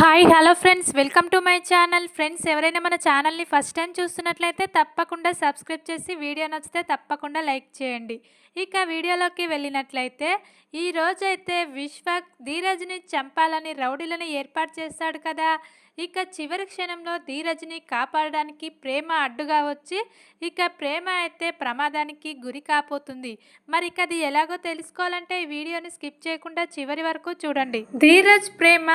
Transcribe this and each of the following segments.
Hi hello friends. Welcome to my channel. Friends ఎవరైనా మన ఛానల్ని ఫస్ట్ టైం చూస్తున్నట్లయితే తప్పకుండా సబ్స్క్రైబ్ చేసి వీడియో నచ్చితే తప్పకుండా లైక్ చేయండి. ఇక వీడియోలోకి వెళ్ళినట్లయితే ఈ రోజైతే విశ్వక్ ధీరజ్ని చంపాలని రౌడీలను ఏర్పాటు చేస్తాడు కదా. ఇక చివరి క్షణంలో ధీరజ్ని కాపాడడానికి ప్రేమ అడ్డుగా వచ్చి ఇక ప్రేమ అయితే ప్రమాదానికి గురి కాపోతుంది మరి ఇక అది ఎలాగో తెలుసుకోవాలంటే ఈ వీడియోని స్కిప్ చేయకుండా చివరి వరకు చూడండి. ధీరజ్ ప్రేమ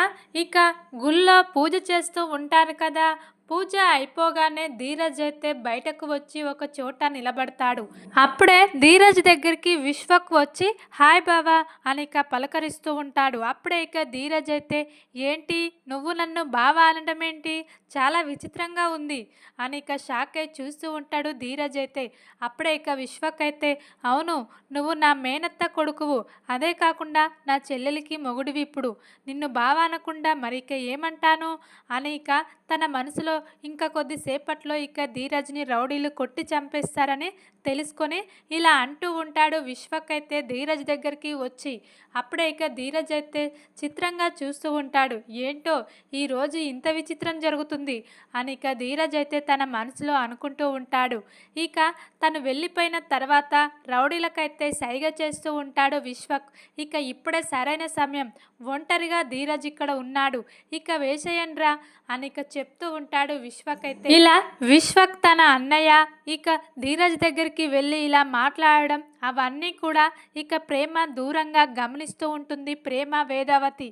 ఇక గుళ్ళో పూజ చేస్తూ ఉంటారు కదా. పూజ అయిపోగానే ధీరజ్ అయితే బయటకు వచ్చి ఒక చోట నిలబడతాడు. అప్పుడే ధీరజ్ దగ్గరికి విశ్వక్ వచ్చి హాయ్ బావా అని ఇక పలకరిస్తూ ఉంటాడు. అప్పుడే ఇక ధీరజ్ అయితే ఏంటి? నువ్వు నన్ను బావా అనడం ఏంటి? చాలా విచిత్రంగా ఉంది అని ఇక షాక్ అయి చూస్తూ ఉంటాడు ధీరజ్ అయితే. అప్పుడే ఇక విశ్వక్ అయితే అవును నువ్వు నా మేనత్త కొడుకువు. అదే కాకుండా నా చెల్లెలికి మొగుడివి ఇప్పుడు. నిన్ను బావా అనకుండా మరి ఇక ఏమంటాను? అని ఇక తన మనసులో ఇంకా కొద్దిసేపట్లో ఇక ధీరజ్ని రౌడీలు కొట్టి చంపేస్తారని తెలుసుకొని ఇలా అంటూ ఉంటాడు విశ్వక్ అయితే ధీరజ్ దగ్గరికి వచ్చి. అప్పుడే ఇక ధీరజ్ అయితే చిత్రంగా చూస్తూ ఉంటాడు. ఏంటో ఈరోజు ఇంత విచిత్రం జరుగుతుంది అని ఇక ధీరజ్ అయితే తన మనసులో అనుకుంటూ ఉంటాడు. ఇక తను వెళ్ళిపోయిన తర్వాత రౌడీలకైతే సైగ చేస్తూ ఉంటాడు విశ్వక్. ఇక ఇప్పుడే సరైన సమయం. ఒంటరిగా ధీరజ్ ఇక్కడ ఉన్నాడు. ఇక వేసేయండ్రా అని ఇక చెప్తూ ఉంటాడు విశ్వక్ అయితే ఇలా విశ్వక్ తన అన్నయ్య ఇక ధీరజ్ దగ్గరికి వెళ్ళి ఇలా మాట్లాడడం అవన్నీ కూడా ఇక ప్రేమ దూరంగా గమనిస్తూ ఉంటుంది ప్రేమ వేదావతి.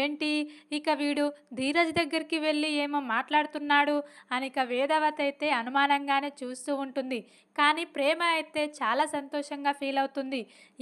ఏంటి? ఇక వీడు ధీరజ్ దగ్గరికి వెళ్ళి ఏమో మాట్లాడుతున్నాడు అని ఇక వేదావతి అయితే అనుమానంగానే చూస్తూ ఉంటుంది. కానీ ప్రేమ అయితే చాలా సంతోషంగా ఫీల్ అవుతుంది.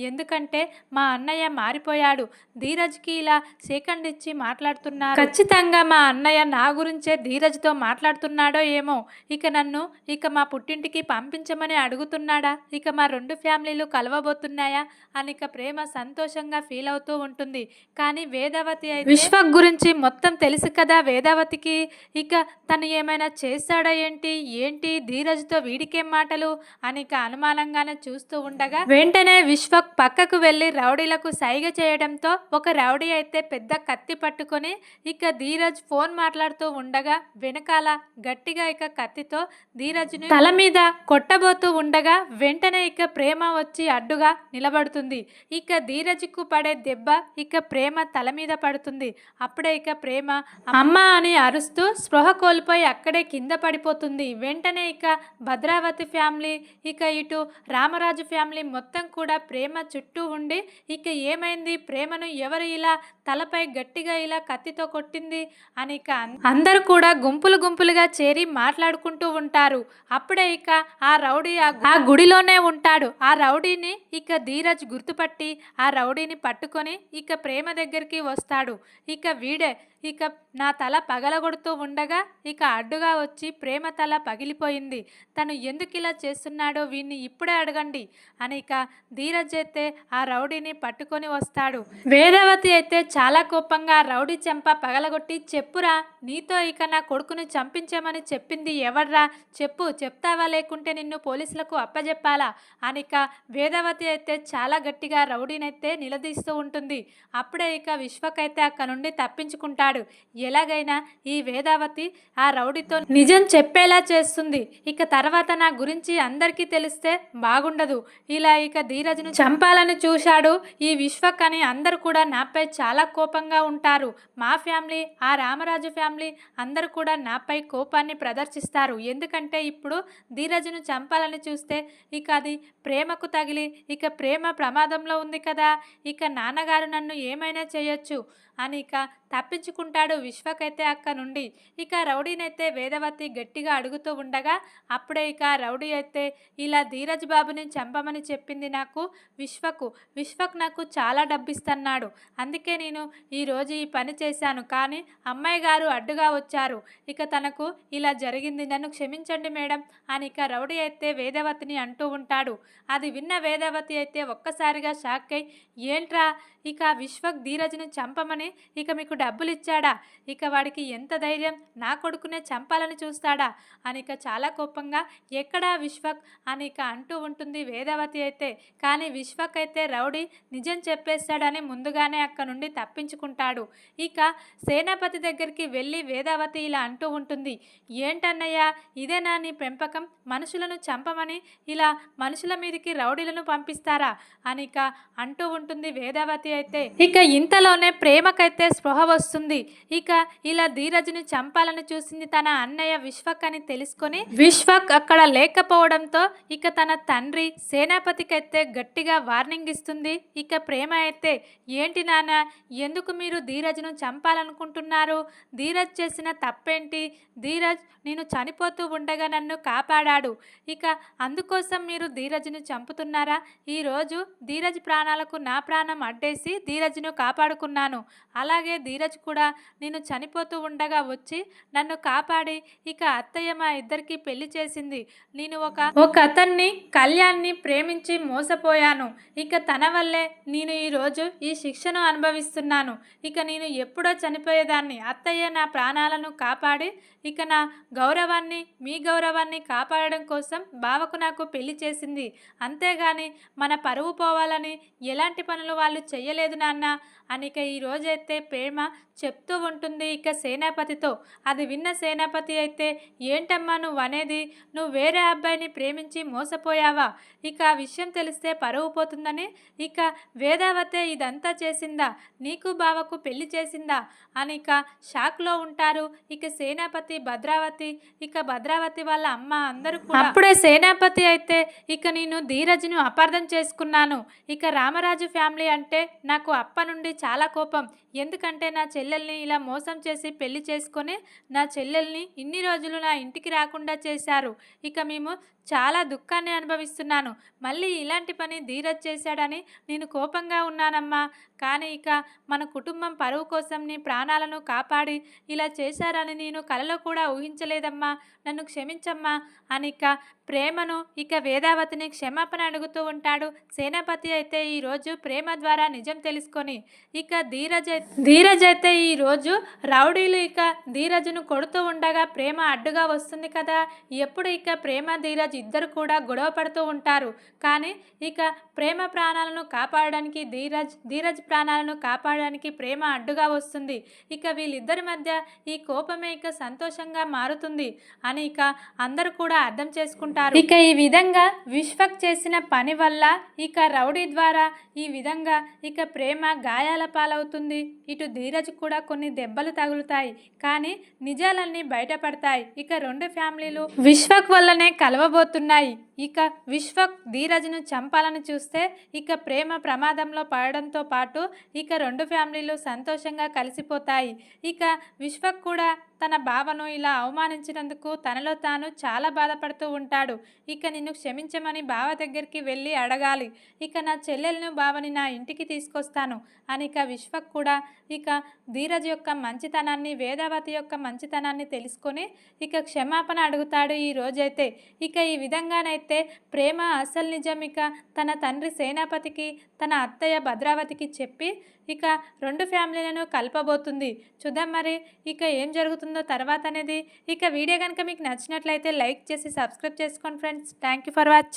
ఎందుకంటే మా అన్నయ్య మారిపోయాడు. ధీరజ్కి ఇలా సెకండ్ ఇచ్చి మాట్లాడుతున్నారు. ఖచ్చితంగా మా అన్నయ్య నా గురించే ధీరజ్తో మాట్లాడుతున్నాడో ఏమో. ఇక నన్ను ఇక మా పుట్టింటికి పంపించమని అడుగుతున్నాడా? ఇక మా రెండు ఫ్యామిలీలు కలవబోతున్నాయా? అని ఇక ప్రేమ సంతోషంగా ఫీల్ అవుతూ ఉంటుంది. కానీ వేదావతి అయితే విశ్వక్ గురించి మొత్తం తెలుసు కదా వేదావతికి. ఇక తను ఏమైనా చేస్తాడా ఏంటి? ఏంటి? ధీరజ్తో వీడికేం మాటలు? అని ఇక అనుమానంగానే చూస్తూ ఉండగా వెంటనే విశ్వక్ పక్కకు వెళ్ళి రౌడీలకు సైగ చేయడంతో ఒక రౌడీ అయితే పెద్ద కత్తి పట్టుకొని ఇక ధీరజ్ ఫోన్ మాట్లాడుతూ ఉండగా వెనకాల గట్టిగా ఇక కత్తితో ధీరజ్ని తల మీద కొట్టబోతూ ఉండగా వెంటనే ఇక ప్రేమ వచ్చి అడ్డుగా నిలబడుతుంది. ఇక ధీరజ్కు పడే దెబ్బ ఇక ప్రేమ తల మీద పడుతుంది. అప్పుడే ఇక ప్రేమ అమ్మ అని అరుస్తూ స్పృహ కోల్పోయి అక్కడే కింద పడిపోతుంది. వెంటనే ఇక భద్రావతి ఫ్యామిలీ ఇక ఇటు రామరాజు ఫ్యామిలీ మొత్తం కూడా ప్రేమ చుట్టూ ఉండి ఇక ఏమైంది? ప్రేమను ఎవరు ఇలా తలపై గట్టిగా ఇలా కత్తితో కొట్టింది? అని ఇక అందరూ కూడా గుంపులు గుంపులుగా చేరి మాట్లాడుకుంటూ ఉంటారు. అప్పుడే ఇక ఆ రౌడీ ఆ గుడిలోనే ఉంటాడు. ఆ రౌడీ రౌడీని ఇక ధీరజ్ గుర్తుపట్టి ఆ రౌడీని పట్టుకొని ఇక ప్రేమ దగ్గరికి వస్తాడు. ఇక వీడే ఇక నా తల పగలగొడుతూ ఉండగా ఇక అడ్డుగా వచ్చి ప్రేమ తల పగిలిపోయింది. తను ఎందుకు ఇలా చేస్తున్నాడో వీణ్ణి ఇప్పుడే అడగండి అని ఇక ధీరజ్ అయితే ఆ రౌడీని పట్టుకొని వస్తాడు. వేదవతి అయితే చాలా కోపంగా రౌడీ చెంప పగలగొట్టి చెప్పురా నీతో ఇక నా కొడుకుని చంపించమని చెప్పింది ఎవర్రా చెప్పు చెప్తావా లేకుంటే నిన్ను పోలీసులకు అప్పజెప్పాలా? అనిక వేదవతి అయితే చాలా గట్టిగా రౌడీనైతే నిలదీస్తూ ఉంటుంది. అప్పుడే ఇక విశ్వకైతే అక్కడ నుండి తప్పించుకుంటాడు. ఎలాగైనా ఈ వేదావతి ఆ రౌడీతో నిజం చెప్పేలా చేస్తుంది. ఇక తర్వాత నా గురించి అందరికీ తెలిస్తే బాగుండదు. ఇలా ఇక ధీరజ్ను చంపాలని చూశాడు ఈ విశ్వక్ అని అందరూ కూడా నాపై చాలా కోపంగా ఉంటారు. మా ఫ్యామిలీ ఆ రామరాజు ఫ్యామిలీ అందరూ కూడా నాపై కోపాన్ని ప్రదర్శిస్తారు. ఎందుకంటే ఇప్పుడు ధీరజ్ను చంపాలని చూస్తే ఇక అది ప్రేమకు తగిలి. ఇక ప్రేమ ప్రమాదంలో ఉంది కదా. ఇక నాన్నగారు నన్ను ఏమైనా చేయొచ్చు. అని ఇక తప్పించుకుంటాడు విశ్వకైతే అక్క నుండి. ఇక రౌడీనైతే వేదవతి గట్టిగా అడుగుతూ ఉండగా అప్పుడే ఇక రౌడీ అయితే ఇలా ధీరజ్ బాబుని చంపమని చెప్పింది నాకు విశ్వకు. విశ్వక్ నాకు చాలా డబ్బిస్తన్నాడు. అందుకే నేను ఈరోజు ఈ పని చేశాను. కానీ అమ్మాయి గారు అడ్డుగా వచ్చారు. ఇక తనకు ఇలా జరిగింది. నన్ను క్షమించండి మేడం అని ఇక రౌడీ అయితే వేదవతిని అంటూ ఉంటాడు. అది విన్న వేదవతి అయితే ఒక్కసారిగా షాక్ అయి ఏంట్రా? ఇక విశ్వక్ ధీరజ్ని చంపమని ఇక మీకు డబ్బులు ఇచ్చాడా ఇక వాడికి ఎంత ధైర్యం? నా కొడుకునే చంపాలని చూస్తాడా? అని ఇక చాలా కోపంగా ఎక్కడా విశ్వక్? అనిక అంటూ ఉంటుంది వేదవతి అయితే. కానీ విశ్వక్ అయితే రౌడీ నిజం చెప్పేస్తాడని ముందుగానే అక్కడ నుండి తప్పించుకుంటాడు. ఇక సేనాపతి దగ్గరికి వెళ్ళి వేదావతి ఇలా అంటూ ఉంటుంది. ఏంటన్నయ్యా ఇదేనా నీ పెంపకం? మనుషులను చంపమని? ఇలా మనుషుల మీదకి రౌడీలను పంపిస్తారా? అని ఇక అంటూ ఉంటుంది వేదావతి అయితే. ఇక ఇంతలోనే ప్రేమ విశ్వకైతే స్పృహ వస్తుంది. ఇక ఇలా ధీరజ్ని చంపాలని చూసింది తన అన్నయ్య విశ్వక్ అని తెలుసుకొని విశ్వక్ అక్కడ లేకపోవడంతో ఇక తన తండ్రి సేనాపతికైతే గట్టిగా వార్నింగ్ ఇస్తుంది. ఇక ప్రేమ అయితే ఏంటి నాన్న ఎందుకు మీరు ధీరజ్ను చంపాలనుకుంటున్నారు? ధీరజ్ చేసిన తప్పేంటి? ధీరజ్ నేను చనిపోతూ ఉండగా నన్ను కాపాడాడు. ఇక అందుకోసం మీరు ధీరజ్ను చంపుతున్నారా? ఈరోజు ధీరజ్ ప్రాణాలకు నా ప్రాణం అడ్డేసి ధీరజ్ను కాపాడుకున్నాను. అలాగే ధీరజ్ కూడా నేను చనిపోతూ ఉండగా వచ్చి నన్ను కాపాడి ఇక అత్తయ్య మా ఇద్దరికి పెళ్ళి చేసింది. నేను ఒక ఒక అతన్ని కళ్యాణ్ని ప్రేమించి మోసపోయాను. ఇక తన వల్లే నేను ఈరోజు ఈ శిక్షను అనుభవిస్తున్నాను. ఇక నేను ఎప్పుడో చనిపోయేదాన్ని. అత్తయ్య నా ప్రాణాలను కాపాడి ఇక నా గౌరవాన్ని మీ గౌరవాన్ని కాపాడడం కోసం బావకు నాకు పెళ్ళి చేసింది. అంతేగాని మన పరువు పోవాలని ఎలాంటి పనులు వాళ్ళు చెయ్యలేదు నాన్న. అని ఇక రోజైతే ప్రేమ చెప్తూ ఉంటుంది ఇక సేనాపతితో. అది విన్న సేనాపతి అయితే ఏంటమ్మా నువ్వు అనేది? నువ్వు వేరే అబ్బాయిని ప్రేమించి మోసపోయావా? ఇక ఆ విషయం తెలిస్తే పరువు పోతుందని? ఇక వేదావతే ఇదంతా చేసిందా? నీకు బావకు పెళ్ళి చేసిందా? అని ఇక షాక్లో ఉంటారు ఇక సేనాపతి భద్రావతి. ఇక భద్రావతి వాళ్ళ అమ్మ అందరూ కూడా అప్పుడే సేనాపతి అయితే ఇక నేను ధీరజ్ను అపార్థం చేసుకున్నాను. ఇక రామరాజు ఫ్యామిలీ అంటే నాకు అప్ప నుండి చాలా కోపం. ఎందుకంటే నా చెల్లెల్ని ఇలా మోసం చేసి పెళ్ళి చేసుకొని నా చెల్లెల్ని ఇన్ని రోజులు నా ఇంటికి రాకుండా చేశారు. ఇక మేము చాలా దుఃఖాన్ని అనుభవిస్తున్నాను. మళ్ళీ ఇలాంటి పని ధీరజ్ చేశాడని నేను కోపంగా ఉన్నానమ్మా. కానీ ఇక మన కుటుంబం పరువు కోసం నీ ప్రాణాలను కాపాడి ఇలా చేశారని నేను కలలో కూడా ఊహించలేదమ్మా. నన్ను క్షమించమ్మా. అని ఇక ప్రేమను ఇక వేదావతిని క్షమాపణ అడుగుతూ ఉంటాడు. సేనాపతి అయితే ఈరోజు ప్రేమ ద్వారా నిజం తెలుసుకొని ఇక ధీరజ్ ధీరజ్ అయితే ఈరోజు రౌడీలు ఇక ధీరజ్ను కొడుతూ ఉండగా ప్రేమ అడ్డుగా వస్తుంది కదా. ఎప్పుడు ఇక ప్రేమ ధీరజ్ ఇద్దరు కూడా గొడవ పడుతూ ఉంటారు. కానీ ఇక ప్రేమ ప్రాణాలను కాపాడడానికి ధీరజ్ ధీరజ్ ప్రాణాలను కాపాడడానికి ప్రేమ అడ్డుగా వస్తుంది. ఇక వీళ్ళిద్దరి మధ్య ఈ కోపమే ఇక సంతోషంగా మారుతుంది అని ఇక అందరూ కూడా అర్థం చేసుకుంటారు. ఇక ఈ విధంగా విశ్వక్ చేసిన పని వల్ల ఇక రౌడీ ద్వారా ఈ విధంగా ఇక ప్రేమ గాయాల పాలవుతుంది. ఇటు ధీరజ్ కూడా కొన్ని దెబ్బలు తగులుతాయి. కానీ నిజాలన్నీ బయటపడతాయి. ఇక రెండు ఫ్యామిలీలు విశ్వక్ వల్లనే కలవబోతున్నాయి. ఇక విశ్వక్ ధీరజ్ను చంపాలని చూస్తే ఇక ప్రేమ ప్రమాదంలో పడడంతో పాటు ఇక రెండు ఫ్యామిలీలు సంతోషంగా కలిసిపోతాయి. ఇక విశ్వక్ కూడా తన బావను ఇలా అవమానించినందుకు తనలో తాను చాలా బాధపడుతూ ఉంటాడు. ఇక నిన్ను క్షమించమని బావ దగ్గరికి వెళ్ళి అడగాలి. ఇక నా చెల్లెలను బావని నా ఇంటికి తీసుకొస్తాను అని ఇక విశ్వక్ కూడా ఇక ధీరజ్ యొక్క మంచితనాన్ని వేదావతి యొక్క మంచితనాన్ని తెలుసుకొని ఇక క్షమాపణ అడుగుతాడు ఈ రోజైతే. ఇక ఈ విధంగానైతే ప్రేమ అసలు నిజం ఇక తన తండ్రి సేనాపతికి తన అత్తయ్య భద్రావతికి చెప్పి ఇక రెండు ఫ్యామిలీలను కలపబోతుంది. చూద్దాం మరి ఇక ఏం జరుగుతుందో తర్వాత అనేది ఇక వీడియో కనుక మీకు నచ్చినట్లయితే లైక్ చేసి సబ్స్క్రైబ్ చేసుకోండి friends. Thank you for watching.